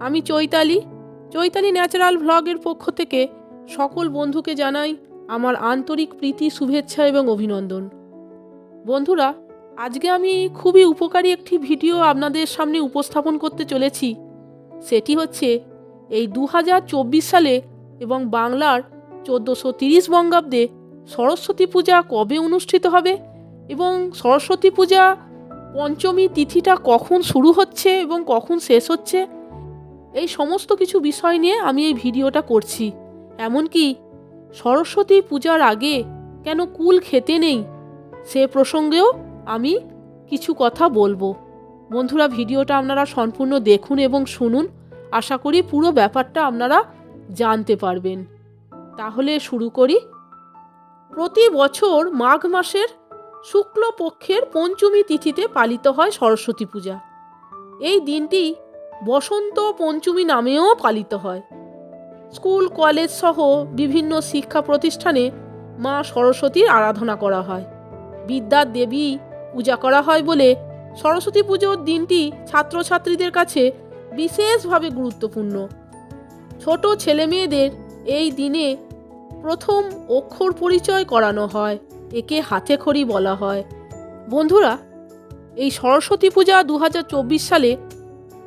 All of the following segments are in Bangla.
আমি চৈতালি। চৈতালি ন্যাচারাল ভ্লগের পক্ষ থেকে সকল বন্ধুকে জানাই আমার আন্তরিক প্রীতি, শুভেচ্ছা এবং অভিনন্দন। বন্ধুরা, আজকে আমি খুবই উপকারী একটি ভিডিও আপনাদের সামনে উপস্থাপন করতে চলেছি। সেটি হচ্ছে এই দু হাজার চব্বিশ সালে এবং বাংলার চোদ্দোশো তিরিশ বঙ্গাব্দে সরস্বতী পূজা কবে অনুষ্ঠিত হবে এবং সরস্বতী পূজা পঞ্চমী তিথিটা কখন শুরু হচ্ছে এবং কখন শেষ হচ্ছে এই সমস্ত কিছু বিষয় নিয়ে আমি এই ভিডিওটা করছি। এমনকি সরস্বতী পূজার আগে কেন কুল খেতে নেই, সে প্রসঙ্গেও আমি কিছু কথা বলব। বন্ধুরা, ভিডিওটা আপনারা সম্পূর্ণ দেখুন এবং শুনুন। আশা করি পুরো ব্যাপারটা আপনারা জানতে পারবেন। তাহলে শুরু করি। প্রতি বছর মাঘ মাসের শুক্লপক্ষের পঞ্চমী তিথিতে পালিত হয় সরস্বতী পূজা। এই দিনটি বসন্ত পঞ্চমী নামেও পালিত হয়। স্কুল, কলেজ সহ বিভিন্ন শিক্ষা প্রতিষ্ঠানে মা সরস্বতীর আরাধনা করা হয়। বিদ্যার দেবী পূজা করা হয় বলে সরস্বতী পুজোর দিনটি ছাত্রছাত্রীদের কাছে বিশেষভাবে গুরুত্বপূর্ণ। ছোট ছেলেমেয়েদের এই দিনে প্রথম অক্ষর পরিচয় করানো হয়, একে হাতে খড়ি বলা হয়। বন্ধুরা, এই সরস্বতী পূজা দু হাজার চব্বিশ সালে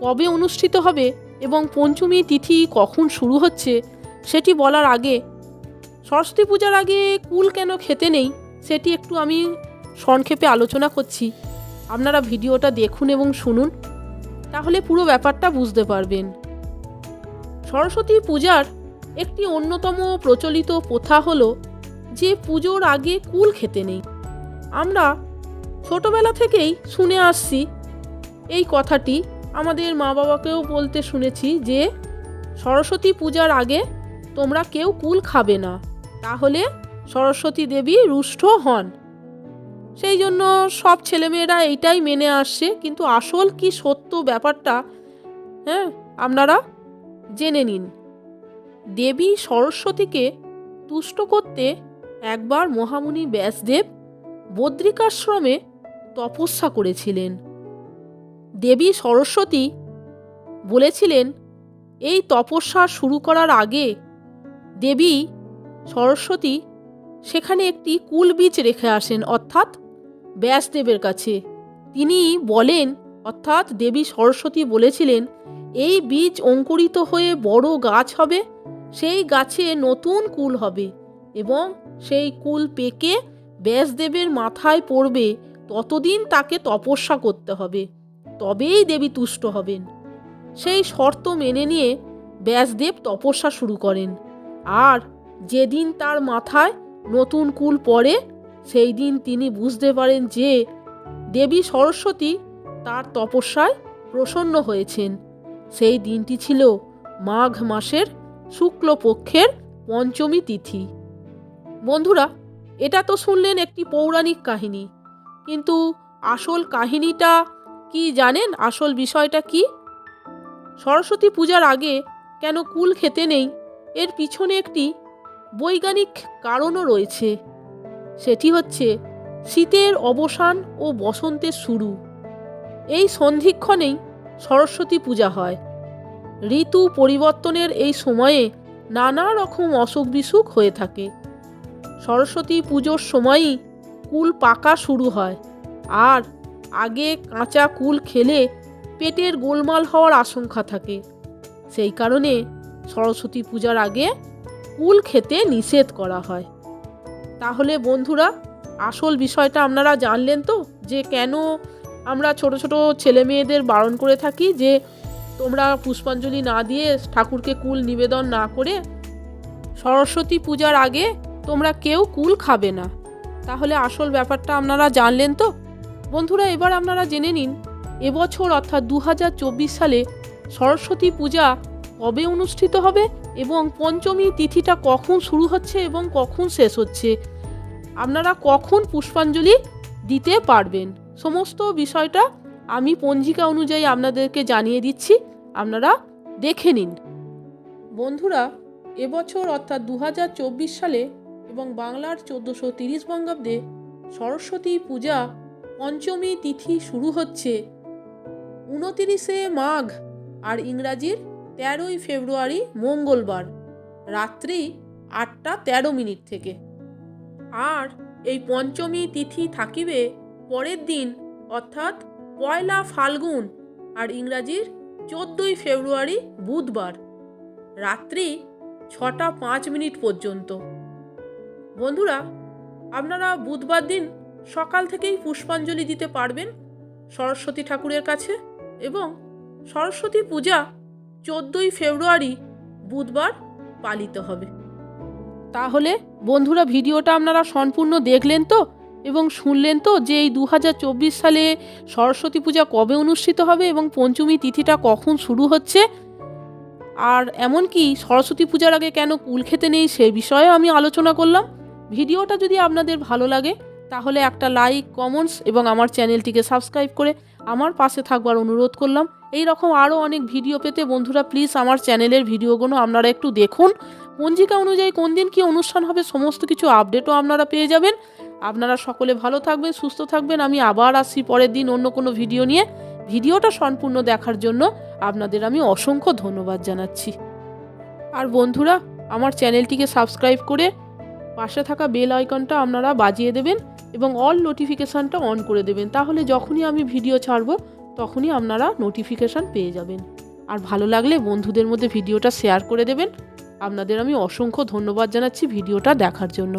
কবে অনুষ্ঠিত হবে এবং পঞ্চমী তিথি কখন শুরু হচ্ছে, সেটি বলার আগে সরস্বতী পূজার আগে কুল কেন খেতে নেই, সেটি একটু আমি সংক্ষেপে আলোচনা করছি। আপনারা ভিডিওটা দেখুন এবং শুনুন, তাহলে পুরো ব্যাপারটা বুঝতে পারবেন। সরস্বতী পূজার একটি অন্যতম প্রচলিত প্রথা হলো যে পুজোর আগে কুল খেতে নেই। আমরা ছোটবেলা থেকেই শুনে আসছি এই কথাটি আমাদের মা বাবাকেও বলতে শুনেছি যে, সরস্বতী পূজার আগে তোমরা কেউ কুল খাবে না, তাহলে সরস্বতী দেবী রুষ্ট হন। সেই জন্য সব ছেলেমেয়েরা এইটাই মেনে আসছে, কিন্তু আসল কি সত্য ব্যাপারটা হ্যাঁ আপনারা জেনে নিন। দেবী সরস্বতীকে তুষ্ট করতে একবার মহামুনি ব্যাসদেব বদ্রিকাশ্রমে তপস্যা করেছিলেন। দেবী সরস্বতী বলেছিলেন, এই তপস্যা শুরু করার আগে দেবী সরস্বতী সেখানে একটি কুল বীজ রেখে আসেন, অর্থাৎ ব্যাসদেবের কাছে। তিনি বলেন, অর্থাৎ দেবী সরস্বতী বলেছিলেন, এই বীজ অঙ্কুরিত হয়ে বড় গাছ হবে, সেই গাছে নতুন কুল হবে এবং সেই কুল পেকে ব্যাসদেবের মাথায় পড়বে, ততদিন তাকে তপস্যা করতে হবে। তবেই দেবী তুষ্ট হবেন। সেই শর্ত মেনে নিয়ে ব্যাসদেব তপস্যা শুরু করেন। আর যেদিন তার মাথায় নতুন কুল পড়ে, সেই দিন তিনি বুঝতে পারেন যে দেবী সরস্বতী তার তপস্যায় প্রসন্ন হয়েছেন। সেই দিনটি ছিল মাঘ মাসের শুক্লপক্ষের পঞ্চমী তিথি। বন্ধুরা, এটা তো শুনলেন একটি পৌরাণিক কাহিনী। কিন্তু আসল কাহিনীটা কি জানেন আসল বিষয়টা কি? সরস্বতী পূজার আগে কেন কুল খেতে নেই? এর পিছনে একটি বৈজ্ঞানিক কারণও রয়েছে। সেটি হচ্ছে শীতের অবসান ও বসন্তের শুরু। এই সন্ধিক্ষণেই সরস্বতী পূজা হয়। ঋতু পরিবর্তনের এই সময়ে নানা রকম অসুখ বিসুখ হয়ে থাকে। সরস্বতী পুজোর সময়ই কুল পাকা শুরু হয়। আর আগে কাঁচা কুল খেলে পেটের গোলমাল হওয়ার আশঙ্কা থাকে। সেই কারণে সরস্বতী পূজার আগে কুল খেতে নিষেধ করা হয়। তাহলে বন্ধুরা, আসল বিষয়টা আপনারা জানলেন তো যে কেন আমরা ছোট ছোট ছেলে মেয়েদের বারণ করে থাকি যে তোমরা পুষ্পাঞ্জলি না দিয়ে ঠাকুরকে কুল নিবেদন না করে সরস্বতী পূজার আগে তোমরা কেউ কুল খাবে না। তাহলে আসল ব্যাপারটা আপনারা জানলেন তো? বন্ধুরা, এবার আপনারা জেনে নিন, এবছর অর্থাৎ দু হাজার চব্বিশ সালে সরস্বতী পূজা কবে অনুষ্ঠিত হবে এবং পঞ্চমী তিথিটা কখন শুরু হচ্ছে এবং কখন শেষ হচ্ছে? আপনারা কখন পুষ্পাঞ্জলি দিতে পারবেন? সমস্ত বিষয়টা আমি পঞ্জিকা অনুযায়ী আপনাদেরকে জানিয়ে দিচ্ছি, আপনারা দেখে নিন। বন্ধুরা, এবছর অর্থাৎ দু হাজার চব্বিশ সালে এবং বাংলার চোদ্দোশো তিরিশ বঙ্গাব্দে সরস্বতী পূজা পঞ্চমী তিথি শুরু হচ্ছে। উনতিরিশে মাঘ আর ইংরাজির তেরোই ফেব্রুয়ারি মঙ্গলবার, রাত্রি আটটা তেরো মিনিট থেকে। আর এই পঞ্চমী তিথি থাকিবে পরের দিন, অর্থাৎ পয়লা ফাল্গুন আর ইংরাজির চোদ্দোই ফেব্রুয়ারি বুধবার, রাত্রি ছটা পাঁচ মিনিট পর্যন্ত। বন্ধুরা, আপনারা বুধবার দিন সকাল থেকেই পুষ্পাঞ্জলি দিতে পারবেন সরস্বতী ঠাকুরের কাছে এবং সরস্বতী পূজা চোদ্দই ফেব্রুয়ারি বুধবার পালিত হবে। তাহলে বন্ধুরা ভিডিওটা আপনারা সম্পূর্ণ দেখলেন তো এবং শুনলেন তো যে এই দু হাজার চব্বিশ সালে সরস্বতী পূজা কবে অনুষ্ঠিত হবে এবং পঞ্চমী তিথিটা কখন শুরু হচ্ছে? আর এমনকি সরস্বতী পূজার আগে কেন কুল খেতে নেই সে বিষয়েও আমি আলোচনা করলাম। ভিডিওটা যদি আপনাদের ভালো লাগে তাহলে একটা লাইক কমেন্টস এবং আমার চ্যানেলটিকে সাবস্ক্রাইব করে আমার পাশে থাকবার অনুরোধ করলাম। এই রকম আরও অনেক ভিডিও পেতে বন্ধুরা প্লিজ আমার চ্যানেলের ভিডিওগুলো আপনারা একটু দেখুন। পঞ্জিকা অনুযায়ী কোন দিন কী অনুষ্ঠান হবে সমস্ত কিছু আপডেটও আপনারা পেয়ে যাবেন। আপনারা সকলে ভালো থাকবেন, সুস্থ থাকবেন। আমি আবার আসছি পরের দিন অন্য কোনো ভিডিও নিয়ে। ভিডিওটা সম্পূর্ণ দেখার জন্য আপনাদের আমি অসংখ্য ধন্যবাদ জানাচ্ছি। আর বন্ধুরা, আমার চ্যানেলটিকে সাবস্ক্রাইব করে পাশে থাকা বেল আইকনটা আপনারা বাজিয়ে দেবেন। এবং অল নোটিফিকেশানটা অন করে দেবেন। তাহলে যখনই আমি ভিডিও ছাড়ব, তখনই আপনারা নোটিফিকেশান পেয়ে যাবেন। আর ভালো লাগলে বন্ধুদের মধ্যে ভিডিওটা শেয়ার করে দেবেন। আপনাদের আমি অসংখ্য ধন্যবাদ জানাচ্ছি ভিডিওটা দেখার জন্য।